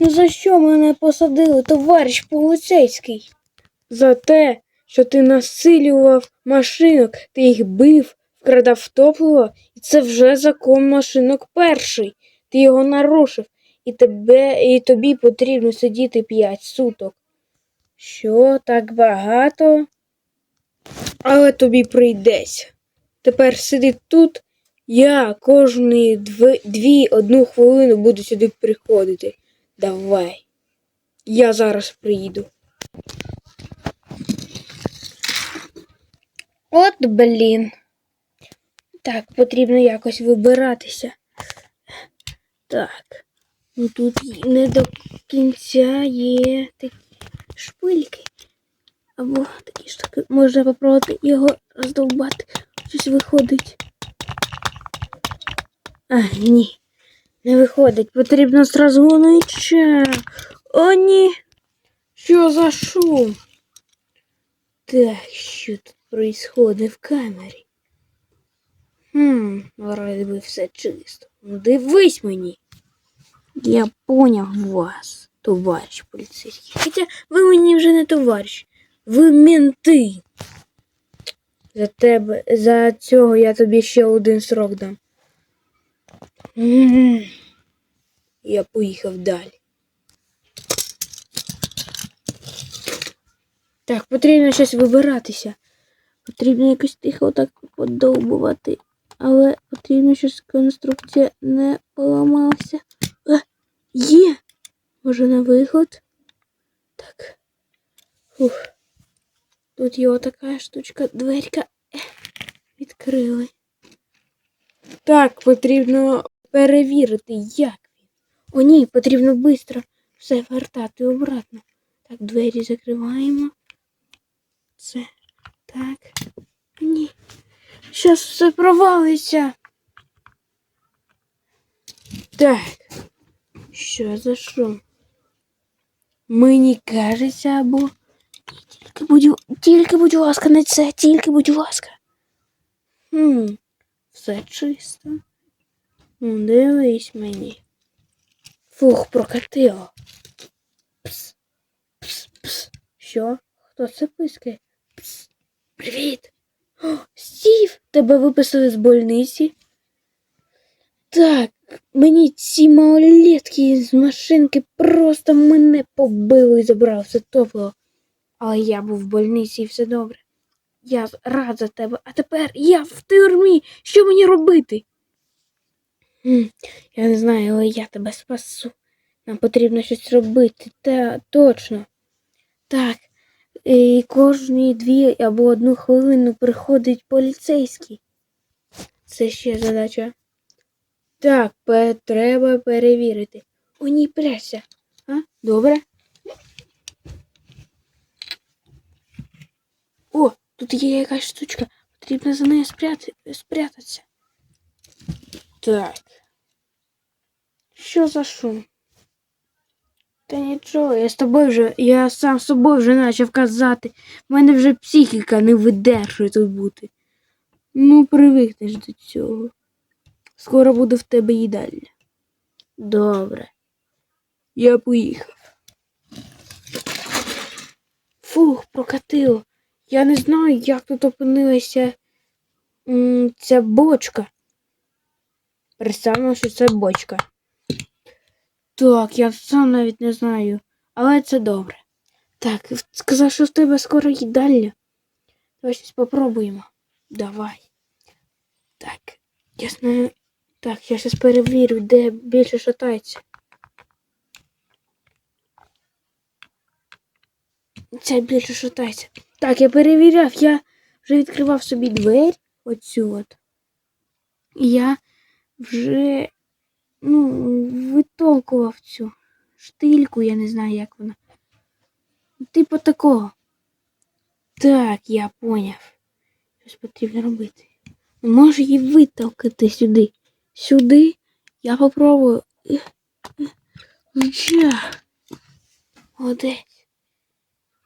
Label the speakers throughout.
Speaker 1: Ну за що мене посадили, товариш поліцейський? За те, що ти насилював машинок, ти їх бив, вкрадав топливо, і це вже закон машинок перший. Ти його нарушив, і тебе, і тобі потрібно сидіти п'ять суток. Що, так багато? Але тобі прийдеться. Тепер сиди тут. Я кожні дві, одну хвилину буду сюди приходити. Давай. Я зараз приїду. От блін. Так, потрібно якось вибиратися. Так. Ну тут не до кінця є такі шпильки. Або такі штуки. Можна попробувати його роздовбати. Щось виходить. А, ні. Не виходить. Потрібно зразу гонича. О, ні. Що за шум? Так, що тут происходить в камері? Хм, вроде би все чисто. Ну, Дивись мені. Я поняв вас, товариш поліцейський. Хоча ви мені вже не товариш. Ви менти. За тебе, за цього я тобі ще один срок дам. Я поїхав далі. Так, потрібно щось вибиратися. Потрібно якось тихо так подовбувати. Але потрібно, щоб конструкція не поламалася. А, є! Може на виход? Так. Фух. Тут є така штучка, дверка. Ех, Відкрили. Так, потрібно перевірити, як він. О, ні, потрібно швидко все вертати обратно. Так, двері закриваємо. Це так. Ні. Щас все провалиться. Так. Що за шум? Мені кажеться, або. Тільки будь, тільки, будь ласка, не це, тільки, будь ласка. Хм, все чисто. Ну, дивись мені. Фух, прокатило. Пс, пс, пс. Що? Хто це пискає? Пс. Привіт. О, Стів, тебе виписали з больниці. Так, мені ці малолетки з машинки просто мене побили і забрали все топливо. Але я був в больниці і все добре. Я рад за тебе, а тепер я в тюрмі. Що мені робити? Я не знаю, але я тебе спасу. Нам потрібно щось робити. Та точно. Так. І кожні дві або одну хвилину приходить поліцейський. Це ще задача. Так, треба перевірити. О, ні, пряся. А? Добре. О, тут є якась штучка. Потрібно за нею спрятатися. Так. Що за шум? Та нічого, я з тобою вже, я сам з собою вже почав казати. У мене вже психіка не видержує тут бути. Ну, привикнеш до цього. Скоро буде в тебе їдальня. Добре. Я поїхав. Фух, прокатило. Я не знаю, як тут опинилася м, ця бочка. Представимо, що це бочка. Так, я сам навіть не знаю, але це добре. Так, сказав, що в тебе скоро їдальня. Давай щось попробуємо. Давай. Так, я знаю. Так, я зараз перевірю, де більше шатається. Це більше шатається. Так, я перевіряв, я вже відкривав собі двері оцю от. Я вже ну, витолкував цю штильку, я не знаю, як вона. Типу такого. Так, я поняв. Щось потрібно робити. Може її витолкати сюди. Сюди. Я попробую. Молодець.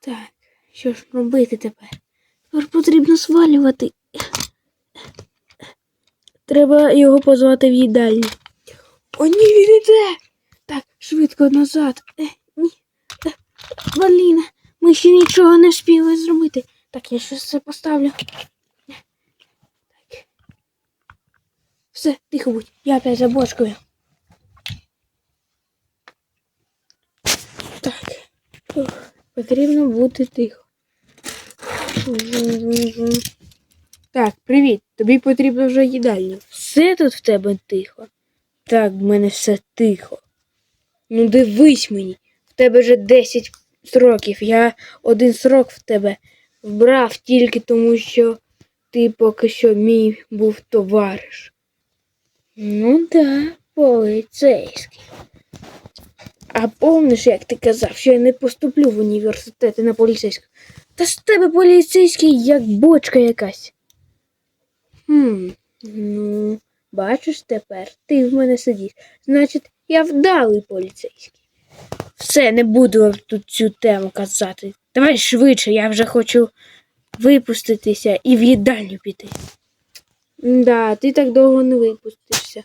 Speaker 1: Так, що ж робити тепер? Тепер потрібно свалювати. Треба його позвати в їдальню. О, ні, він іде! Так, швидко назад. Е, ні. Е, Блін, ми ще нічого не встигли зробити. Так, я щось це поставлю. Так. Все, тихо будь. Я опять за бочкою. Так. Ух, потрібно бути тихо. Так, привіт. Тобі потрібно вже їдальня. Все тут в тебе тихо. Так, в мене все тихо. Ну дивись мені, в тебе вже 10 сроків. Я один срок в тебе вбрав тільки тому, що ти поки що мій був товариш. Ну да, поліцейський. А помниш, як ти казав, що я не поступлю в університет і на поліцейського? Та з тебе поліцейський як бочка якась. Хм, ну, бачиш тепер, ти в мене сидиш. Значить, я вдалий поліцейський. Все, не буду тут цю тему казати. Давай швидше, я вже хочу випуститися і в їдальню піти. Да, ти так довго не випустишся.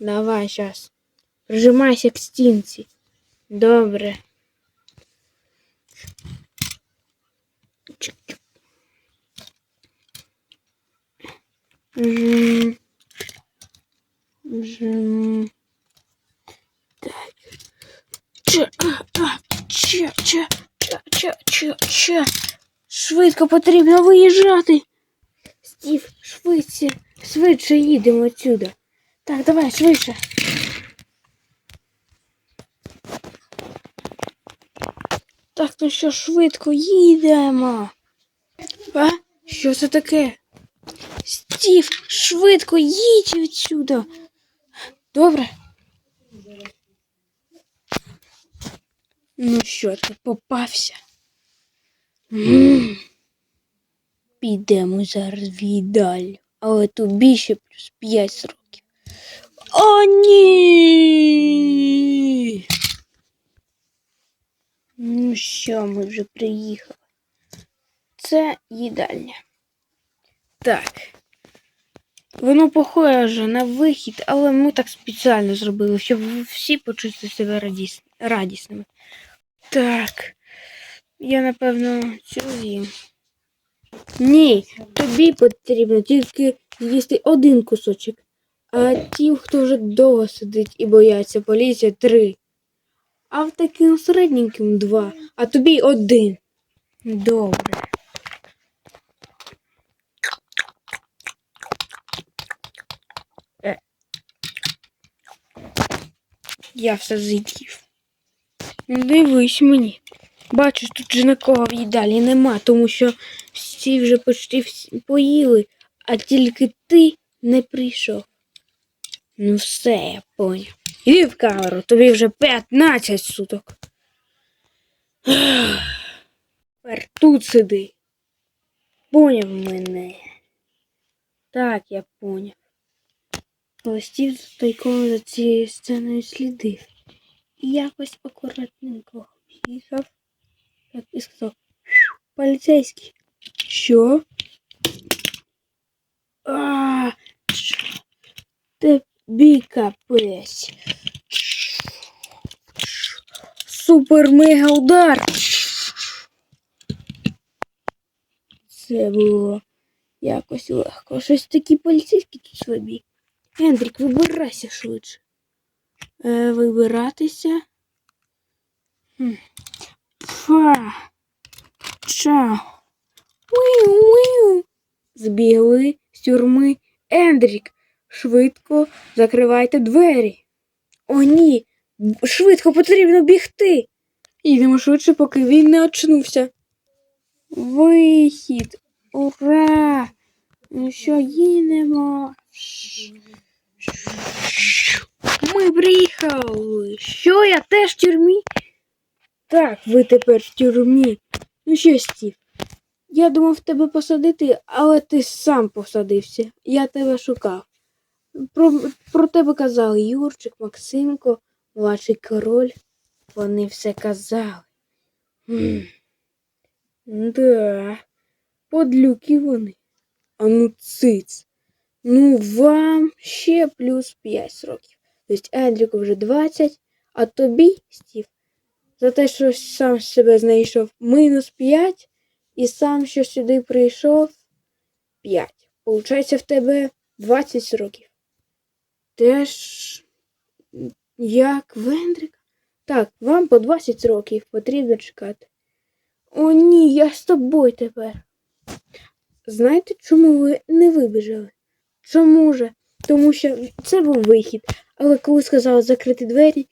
Speaker 1: Давай щас. Прижимайся к стінці. Добре. Чик-чик. Жм. Так. Ча, ча, ча, ча, ча, ча. Швидко потрібно виїжджати. Стів, швидше, швидше їдемо отсюда. Так, давай, швидше. Так, ну що, швидко їдемо. А? Що це таке? Стів, швидко їдь відсюди. Добре? Ну що, ти попався? Підемо зараз в їдальню, але тобі ще плюс 5 років. О, ні! Ну що, ми вже приїхали. Це їдальня. Так. Воно похоже на вихід, але ми так спеціально зробили, щоб всі почувствували себе радіс... радісними. Так. Я, напевно, цю з'їм. Ні, тобі потрібно тільки з'їсти один кусочок. А тим, хто вже довго сидить і бояться поліція, три. А в таким середненьким два, а тобі один. Добре. Я все з'їв. Ну, Дивись мені. Бачиш, тут же нікого в їдалі нема, тому що всі вже почти всі поїли, а тільки ти не прийшов. Ну все, я поняв. Іди в камеру, тобі вже 15 суток. Тепер тут сиди. Поняв мене. Так, я поняв. Листів тайком за цією сценою слідив. І якось акуратненько їхав, як і сказав. Поліцейський. Що? А, тобі капець. Супер мега удар. Це було якось легко. Щось такі поліцейські тут слабі. Ендрік, вибирайся швидше. Е, вибиратися. Фа. Ча. Уiu-уiu. Збігли з тюрми. Ендрік, швидко закривайте двері. О, ні. Швидко потрібно бігти. Їдемо швидше, поки він не очнувся. Вихід. Ура! Ну що, їдемо. Ми приїхали. Що я теж в тюрмі? Так, ви тепер в тюрмі. Ну що, Стів? Я думав тебе посадити, але ти сам посадився. Я тебе шукав. Про, про тебе казали Юрчик, Максимко, младший король. Вони все казали. М. Да, подлюки вони. А ну циц. Ну, вам ще плюс 5 років. Тобто Ендріку вже 20, А тобі, Стів, за те, що сам себе знайшов мінус 5, і сам, що сюди прийшов 5. Получається, в тебе 20 років. Теж як Вендрик? Так, вам по 20 років потрібно чекати. О, ні, я з тобою тепер. Знаєте, чому ви не вибіжали? Чому же? Тому що це був вихід. Але коли сказали закрити двері,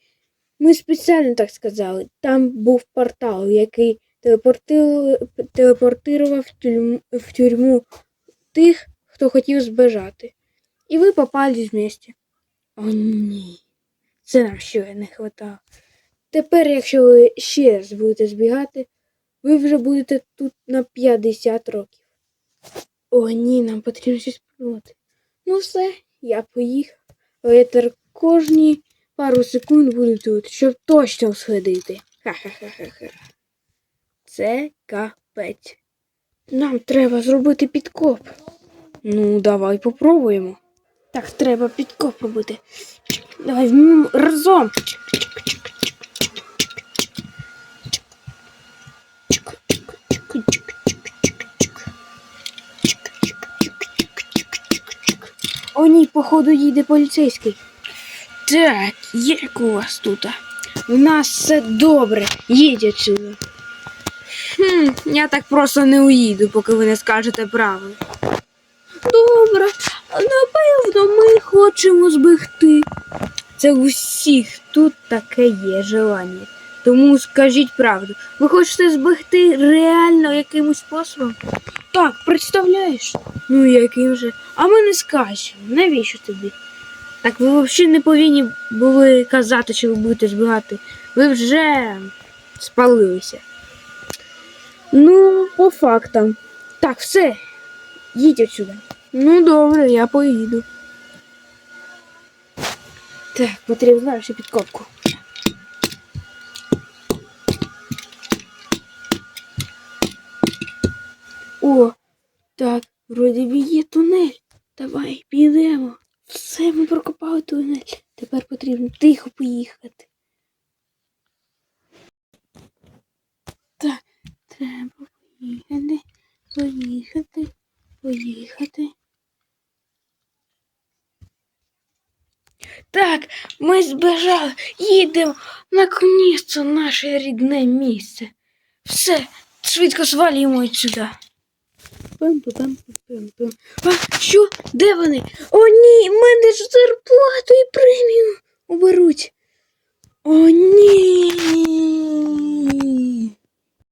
Speaker 1: ми спеціально так сказали. Там був портал, який телепортував в тюрму, тих, хто хотів збежати. І ви попали вместе. О, ні. Це нам ще не хватало. Тепер, якщо ви ще раз будете збігати, ви вже будете тут на 50 років. О, ні, нам потрібно щось придумати. Ну все, я поїхав. Але кожні пару секунд буду тут, щоб точно сходити. Ха-ха-ха-ха-ха. Це капець. Нам треба зробити підкоп. Ну, давай попробуємо. Так, треба підкоп робити. Давай вміємо разом. О, ні, походу їде поліцейський. Так, як у вас тут? У нас все добре. Їдь отсюда. Хм, я так просто не уїду, поки ви не скажете правду. Добре, напевно, ми хочемо збегти. Це у всіх тут таке є желання. Тому скажіть правду. Ви хочете збегти реально якимось способом? Так, представляєш? Ну яким же? А ми не скажемо. Навіщо тобі? Так ви взагалі не повинні були казати, що ви будете збігати. Ви вже спалилися. Ну, по фактам. Так, все. Їдь отсюди. Ну, добре, я поїду. Так, потрібно ще підкопку. О, так, вроді б є тунель. Давай, підемо. Все, ми прокопали тунель. Тепер потрібно тихо поїхати. Так, треба поїхати, поїхати, поїхати. Так, ми збежали, їдемо наконець наше рідне місце. Все, швидко свалюємо відсюди. Пам-пам-пам-пам-пам. А, що? Де вони? О, ні, мене ж зарплату і премію уберуть. О, ні.